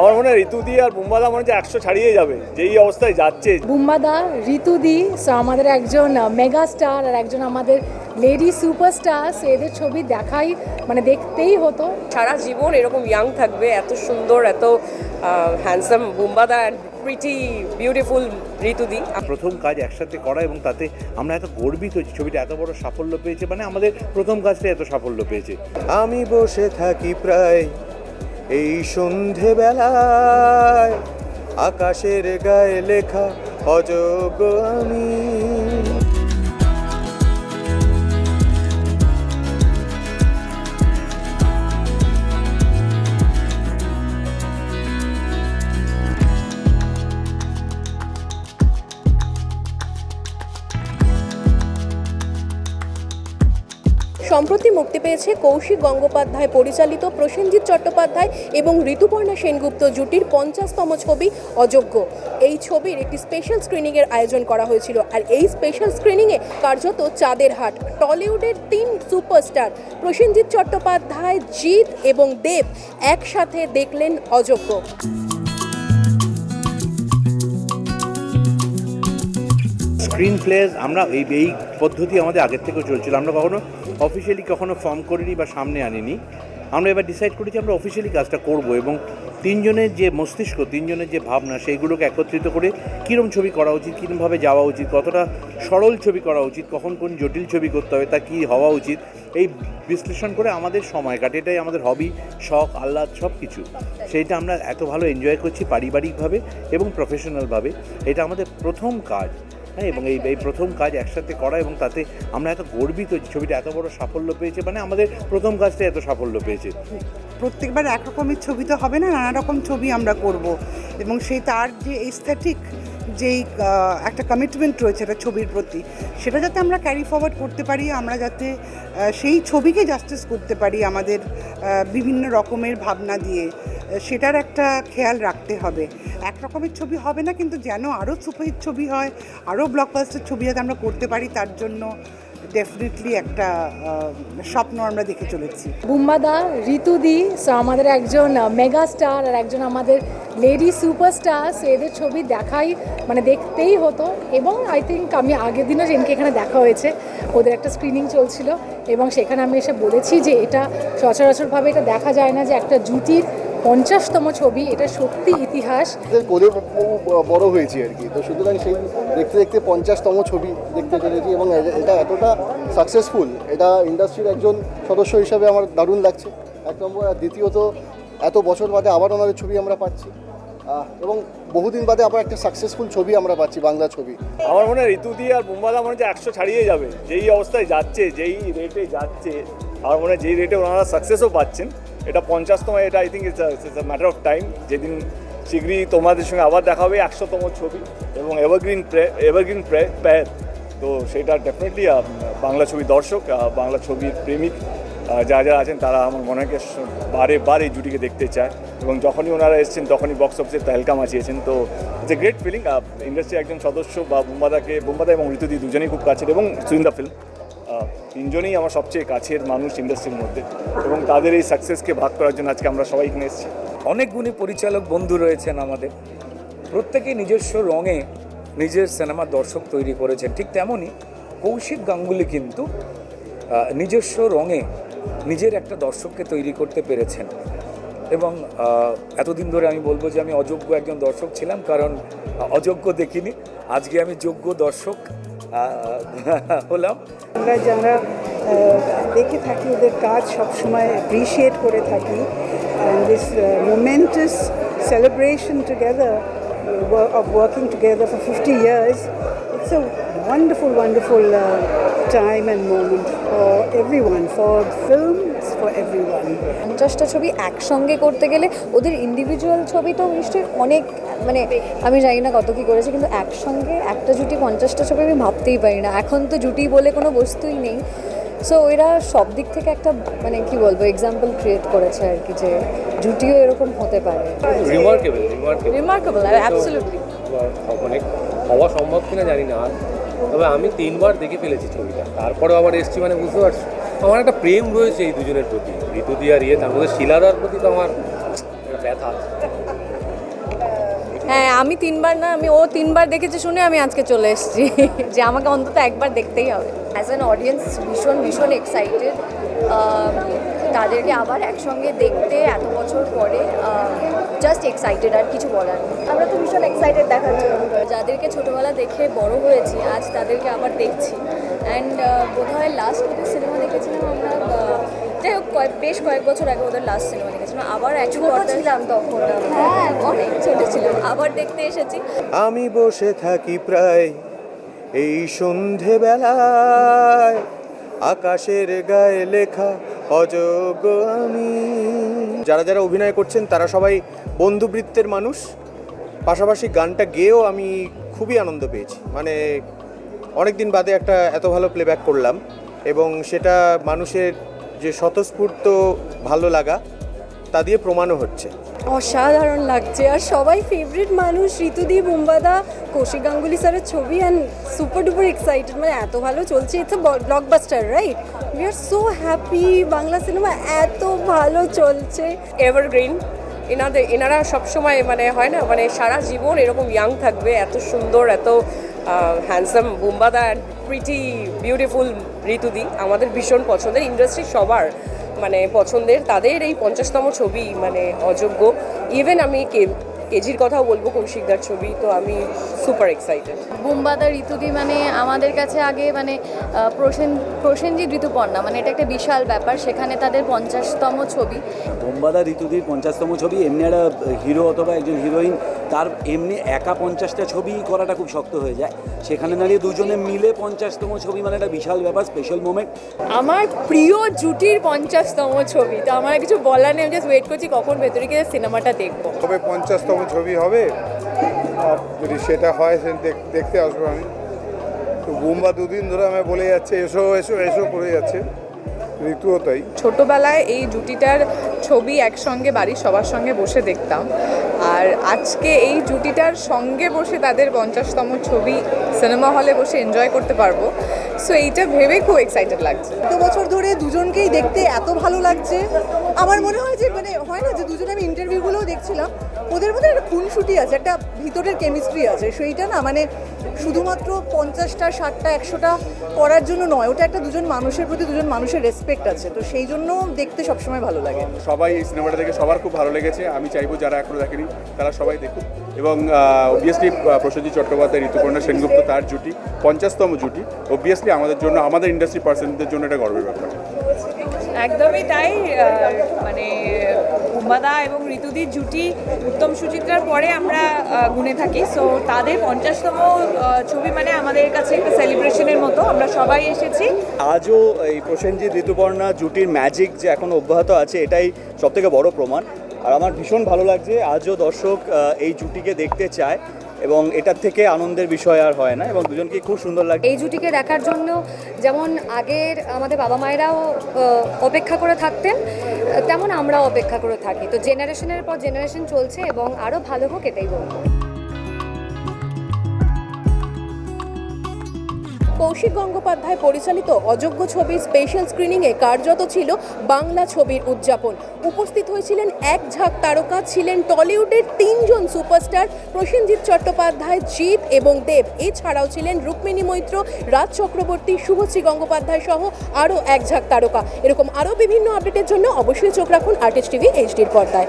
আমার মনে হয় ঋতুদি আর বুম্বাদা মনে হচ্ছে একশো ছাড়িয়ে যাবে যেই অবস্থায় যাচ্ছে। বুম্বাদা ঋতুদি সো আমাদের একজন মেগা স্টার আর একজন আমাদের লেডি সুপারস্টার সো এদের ছবি দেখাই মানে দেখতেই হতো। সারা জীবন এরকম ইয়াং থাকবে এত সুন্দর এত হ্যান্ডসাম বুম্বাদা অ্যান্ড প্রিটি বিউটিফুল ঋতুদি। প্রথম কাজ একসাথে করা এবং তাতে আমরা এত গর্বিত হচ্ছি ছবিটা এত বড় সাফল্য পেয়েছে মানে আমাদের প্রথম কাজটা এত সাফল্য পেয়েছে। আমি বসে থাকি প্রায় এই সন্ধেবেলায় আকাশের গায়ে লেখা অযোগ্য আমি। সম্প্রতি মুক্তি পেয়েছে কৌশিক গঙ্গোপাধ্যায় পরিচালিত প্রসেনজিৎ চট্টোপাধ্যায় এবং ঋতুপর্ণা সেনগুপ্ত জুটির পঞ্চাশতম ছবি অযোগ্য। এই ছবির একটি স্পেশাল স্ক্রিনিংয়ের আয়োজন করা হয়েছিল আর এই স্পেশাল স্ক্রিনিংয়ে কার্যত চাঁদের হাট, টলিউডের তিন সুপারস্টার প্রসেনজিৎ চট্টোপাধ্যায়, জিৎ এবং দেব একসাথে দেখলেন অযোগ্য। স্ক্রিন প্লেস আমরা এই এই পদ্ধতি আমাদের আগের থেকেও চলছিল। আমরা কখনো অফিসিয়ালি কখনো ফর্ম করিনি বা সামনে আনিনি। আমরা এবার ডিসাইড করেছি আমরা অফিসিয়ালি কাজটা করব এবং তিনজনের যে মস্তিষ্ক, তিনজনের যে ভাবনা, সেইগুলোকে একত্রিত করে কীরকম ছবি করা উচিত কীরকমভাবে যাওয়া উচিত, কতটা সরল ছবি করা উচিত, কখন কোন জটিল ছবি করতে হবে, তা কী হওয়া উচিত, এই বিশ্লেষণ করে আমাদের সময় কাটে। এটাই আমাদের হবি শখ, আহ্লাদ সব কিছু সেইটা আমরা এত ভালো এনজয় করছি পারিবারিকভাবে এবং প্রফেশনালভাবে এটা আমাদের প্রথম কাজ। হ্যাঁ এবং এই এই প্রথম কাজ একসাথে করা এবং তাতে আমরা এত গর্বিত ছবিটা এত বড় সাফল্য পেয়েছে। মানে আমাদের প্রথম কাজটা এত সাফল্য পেয়েছে। প্রত্যেকবার এক রকমের ছবি তো হবে না নানা রকম ছবি আমরা করব। এবং সেই তার যে এস্থেটিক যেই একটা কমিটমেন্ট রয়েছে একটা ছবির প্রতি, সেটা যাতে আমরা ক্যারি ফরওয়ার্ড করতে পারি, আমরা যাতে সেই ছবিকে জাস্টিস করতে পারি আমাদের বিভিন্ন রকমের ভাবনা দিয়ে। সেটার একটা খেয়াল রাখতে হবে। এক রকমের ছবি হবে না, কিন্তু যেন আরও সুপারহিট ছবি হয় আরও ব্লকবাস্টার ছবি যাতে আমরা করতে পারি, তার জন্য ডেফিনেটলি একটা স্বপ্ন আমরা দেখে চলেছি। বুম্বাদা ঋতুদি সো আমাদের একজন মেগা স্টার আর একজন আমাদের লেডি সুপারস্টার সো এদের ছবি দেখাই মানে দেখতেই হতো। এবং আই থিঙ্ক আমি আগের দিনও জেনকে এখানে দেখা হয়েছে, ওদের একটা স্ক্রিনিং চলছিল, এবং সেখানে আমি এসে বলেছি যে এটা সচরাচরভাবে এটা দেখা যায় না যে একটা জুটির পঞ্চাশতম ছবি এটা সত্যি ইতিহাস। কোলে বড় হয়েছি আর কি। তো সুতরাং সেই দেখতে দেখতে পঞ্চাশতম ছবি দেখতে চলেছি এবং এটা এতটা সাকসেসফুল এটা ইন্ডাস্ট্রির একজন সদস্য হিসাবে আমার দারুণ লাগছে। এক নম্বর আর দ্বিতীয়ত এত বছর বাদে আবার ওনাদের ছবি আমরা পাচ্ছি। এবং বহুদিন বাদে আবার একটা সাকসেসফুল ছবি আমরা পাচ্ছি বাংলা ছবি। আমার মনে হয় ঋতুদি আর বুম্বাদা মনে হচ্ছে একশো ছাড়িয়ে যাবে। যেই অবস্থায় যাচ্ছে যেই রেটে যাচ্ছে আমার মনে হয় যেই রেটে ওনারা সাকসেসও পাচ্ছেন। এটা পঞ্চাশতম এটা I think it's a matter of time যেদিন শীঘ্রই তোমাদের সঙ্গে আবার দেখা হবে একশোতম ছবি এবং এভারগ্রিন প্রে এভারগ্রিন প্রে প্যার। তো সেটা ডেফিনেটলি বাংলা ছবি দর্শক বাংলা ছবির প্রেমিক আহ, যারা আছেন তারা আমার মনে হয় বারে বারে জুটিকে দেখতে চায়। এবং যখনই ওনারা এসেছেন তখনই বক্স অফিসে তহেলকা মাচিয়েছেন তো ইটস এ গ্রেট ফিলিং ইন্ডাস্ট্রির একজন সদস্য বা বুম্বাদাকে বুম্বাদা এবং ঋতুদি দুজনেই খুব কাছের এবং সুইন্দা ফিল্ম তিনজনেই আমার সবচেয়ে কাছের মানুষ ইন্ডাস্ট্রির মধ্যে এবং তাদের এই সাকসেসকে ভাগ করার জন্য আজকে আমরা সবাই এখানে এসেছি। অনেক গুণী পরিচালক বন্ধু রয়েছেন আমাদের। প্রত্যেকেই নিজস্ব রঙে নিজের সিনেমার দর্শক তৈরি করেছেন। ঠিক তেমনই কৌশিক গাঙ্গুলি কিন্তু নিজস্ব রঙে নিজের একটা দর্শককে তৈরি করতে পেরেছেন। এবং এতদিন ধরে আমি বলব যে আমি অযোগ্য একজন দর্শক ছিলাম কারণ অযোগ্য দেখিনি। আজকে আমি যোগ্য দর্শক হলাম আমরা যারা দেখে থাকি ওদের কাজ সবসময় অ্যাপ্রিসিয়েট করে থাকি and this momentous celebration together of working together for 50 years it's a wonderful wonderful uh, time and moment for everyone for films for everyone. পঞ্চাশটা ছবি একসঙ্গে করতে গেলে ওদের ইন্ডিভিজুয়াল ছবি তো নিশ্চয়ই অনেক মানে আমি জানি না কত কী করেছে কিন্তু একসঙ্গে একটা জুটি পঞ্চাশটা ছবি আমি ভাবতেই পারি না। এখন তো জুটি বলে কোনো বস্তুই নেই। সো এরা সব দিক থেকে একটা মানে কি বলব এক্সাম্পল ক্রিয়েট করেছে আর কি যে জুটিও এরকম হতে পারে। রিমার্কেবল রিমার্কেবল রিমার্কেবল অ্যাবসলিউটলি অনেক হওয়া সম্ভব কিনা জানি না। তবে আমি তিনবার দেখে ফেলেছি ছবিটা। তারপরেও আবার এসছি মানে বুঝতে পারছি? আমার একটা প্রেম রয়েছে এই দুজনের প্রতি। ঋতুদি আর ইয়ে তার মধ্যে শিলাদার প্রতি তো আমার একটা ব্যথা হ্যাঁ আমি তিনবার না, আমি ও তিনবার দেখেছি শুনে আমি আজকে চলে এসেছি। যে আমাকে অন্তত একবার দেখতেই হবে। অ্যাজ অ্যান অডিয়েন্স ভীষণ ভীষণ এক্সাইটেড তাদেরকে আবার একসঙ্গে দেখতে এত বছর পরে জাস্ট এক্সাইটেড আর কিছু বলার আমরা তো ভীষণ এক্সাইটেড দেখার জন্য। যাদেরকে ছোটোবেলা দেখে বড় হয়েছি, আজ তাদেরকে আবার দেখছি। অ্যান্ড বোধহয় লাস্ট সিনেমা দেখেছিলাম আমরা? যাই হোক কয়েক বেশ কয়েক বছর আগে ওদের লাস্ট সিনেমা দেখেছিলাম। আবার ছিলাম তখন। হ্যাঁ অনেক ছোট ছিলাম। আবার দেখতে এসেছি। আমি বসে থাকি প্রায় এই সন্ধেবেলায়। আকাশের গায়ে লেখা অযোগ্য আমি। যারা যারা অভিনয় করছেন তারা সবাই বন্ধুবৃত্তের মানুষ। পাশাপাশি গানটা গেয়েও আমি খুবই আনন্দ পেয়েছি। মানে অনেক দিন বাদে একটা এত ভালো প্লেব্যাক করলাম। এবং সেটা মানুষের যে স্বতঃস্ফূর্ত ভালো লাগা, তা দিয়ে প্রমাণও হচ্ছে। অসাধারণ লাগছে। আর সবাই ফেভারিট মানুষ, ঋতুদি, বুম্বাদা, কৌশিক গাঙ্গুলি স্যারের ছবি অ্যান্ড সুপার ডুপার এক্সাইটেড মানে এত ভালো চলছে। It's blockbuster right we are so happy Bangla cinema এত ভালো চলছে। এভারগ্রিন এনাদের এনারা সবসময় মানে হয় না মানে সারা জীবন এরকম ইয়াং থাকবে, এত সুন্দর, এত হ্যান্ডসাম বুম্বাদা অ্যান্ড প্রিটি বিউটিফুল ঋতুদি আমাদের ভীষণ পছন্দের ইন্ডাস্ট্রি সবার মানে পছন্দের, তাদের এই পঞ্চাশতম ছবি মানে অযোগ্য। ইভেন আমি কেজির কথাও বলব কৌশিকদার ছবি তো আমি সুপার এক্সাইটেড বুম্বাদা ঋতুদি মানে আমাদের কাছে আগে মানে প্রসেন প্রসেনজিৎ ঋতুপর্ণা মানে এটা একটা বিশাল ব্যাপার সেখানে তাদের পঞ্চাশতম ছবি। বোম্বাদা ঋতুদির পঞ্চাশতম ছবি এমনি একটা হিরো অথবা একজন হিরোইন তার এমনি একা পঞ্চাশটা ছবি করাটা খুব শক্ত হয়ে যায়। সেখানে দাঁড়িয়ে দুজনে মিলে পঞ্চাশতম ছবি মানে একটা বিশাল ব্যাপার স্পেশাল মোমেন্ট আমার প্রিয় জুটির পঞ্চাশতম ছবি তো আমার কিছু বলার নেই জাস্ট ওয়েট করছি কখন ভেতরে গিয়ে সিনেমাটা দেখব। কবে পঞ্চাশতম ছবি হবে? আর যদি সেটা হয় সে দেখতে আসব আমি। তো বুম্বা দুদিন ধরে আমি বলে যাচ্ছে এসো এসো এসো করে যাচ্ছে। ঋতুও তাই। ছোটবেলায় এই জুটিটার ছবি একসঙ্গে বাড়ির সবার সঙ্গে বসে দেখতাম। আর আজকে এই জুটিটার সঙ্গে বসে তাদের পঞ্চাশতম ছবি সিনেমা হলে বসে এনজয় করতে পারব। সো এইটা ভেবে খুব এক্সাইটেড লাগছে। এত বছর ধরে দুজনকেই দেখতে এত ভালো লাগছে। আমার মনে হয় যে মানে হয় না যে দুজনে আমি ইন্টারভিউগুলোও দেখছিলাম, ওদের মধ্যে একটা খুনসুটি আছে, একটা ভিতরের কেমিস্ট্রি আছে। সেইটা না মানে শুধুমাত্র পঞ্চাশটা, ষাটটা, একশোটা করার জন্য নয়, ওটা একটা দুজন মানুষের প্রতি দুজন মানুষের রেসপেক্ট আছে। তো সেই জন্য দেখতে সবসময় ভালো লাগে। সবাই এই সিনেমাটা দেখে সবার খুব ভালো লেগেছে। আমি চাইব যারা এখনও দেখেনি, তারা সবাই দেখুক। এবং অবভিয়াসলি প্রসেনজিৎ চট্টোপাধ্যায়, ঋতুপর্ণা সেনগুপ্ত তার জুটি, পঞ্চাশতম জুটি। অবভিয়াসলি আমাদের জন্য, আমাদের ইন্ডাস্ট্রি পার্সনদের জন্য এটা গর্বের ব্যাপার। একদমই তাই মানে উমাদা এবং ঋতুদির জুটি উত্তম সুচিত্রার পরে আমরা গুনে থাকি। সো তাদের পঞ্চাশতম ছবি মানে আমাদের কাছে একটা সেলিব্রেশনের মতো। আমরা সবাই এসেছি। আজও এই প্রসেনজিৎ ঋতুপর্ণা জুটির ম্যাজিক যে এখন অব্যাহত আছে, এটাই সবথেকে বড় প্রমাণ। আর আমার ভীষণ ভালো লাগছে, আজও দর্শক এই জুটিকে দেখতে চায় এবং এটার থেকে আনন্দের বিষয় আর হয় না এবং দুজনকে খুব সুন্দর লাগে এই জুটিকে দেখার জন্য যেমন আগের আমাদের বাবা মায়েরাও অপেক্ষা করে থাকতেন, তেমন আমরাও অপেক্ষা করে থাকি। তো জেনারেশনের পর জেনারেশন চলছে এবং আরও ভালো হোক, এটাই বলব। কৌশিক গঙ্গোপাধ্যায় পরিচালিত অযোগ্য ছবির স্পেশাল স্ক্রিনিংয়ে কার্যত ছিল বাংলা ছবির উদযাপন। উপস্থিত হয়েছিলেন এক ঝাঁক তারকা, ছিলেন টলিউডের তিনজন সুপারস্টার প্রসেনজিৎ চট্টোপাধ্যায়, জিৎ এবং দেব। এছাড়াও ছিলেন রুক্মিণী মৈত্র, রাজ চক্রবর্তী, শুভশ্রী গঙ্গোপাধ্যায় সহ আরও এক ঝাঁক তারকা। এরকম আরও বিভিন্ন আপডেটের জন্য অবশ্যই চোখ রাখুন আর্টিস্ট টিভি এইচডির পর্দায়।